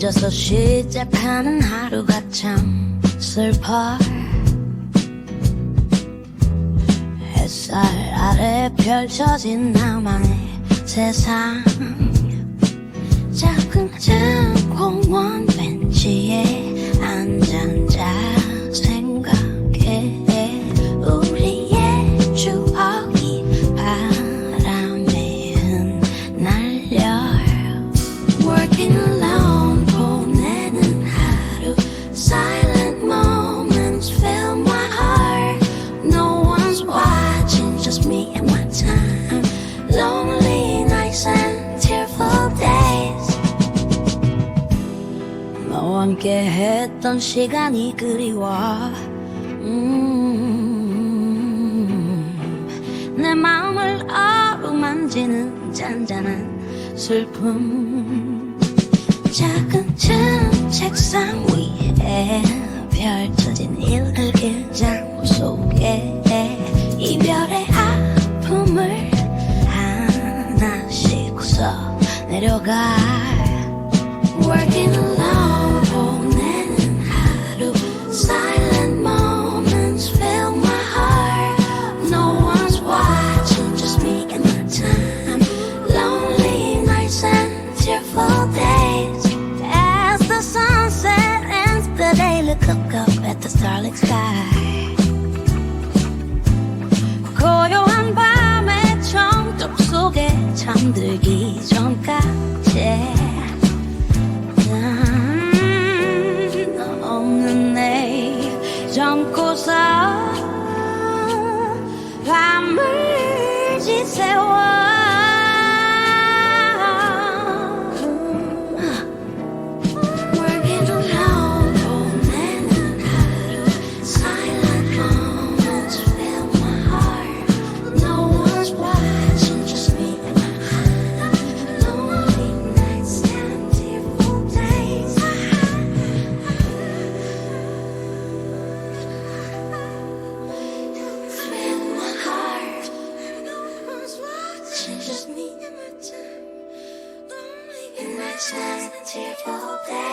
앉아서 시작하는 하루가 참 슬퍼. 햇살 아래 펼쳐진 나만의 세상. 작은 작은 공원 벤치에 함께 했던 시간이 그리워. 음, 내 마음을 어루만지는 잔잔한 슬픔. 작은 층 책상 위에 펼쳐진 일기장 속에 이별의 아픔을 하나씩 웃어 내려가. Working look up at the starlit sky 고요한 밤의 정적 속에 잠들기 Just cheerful play.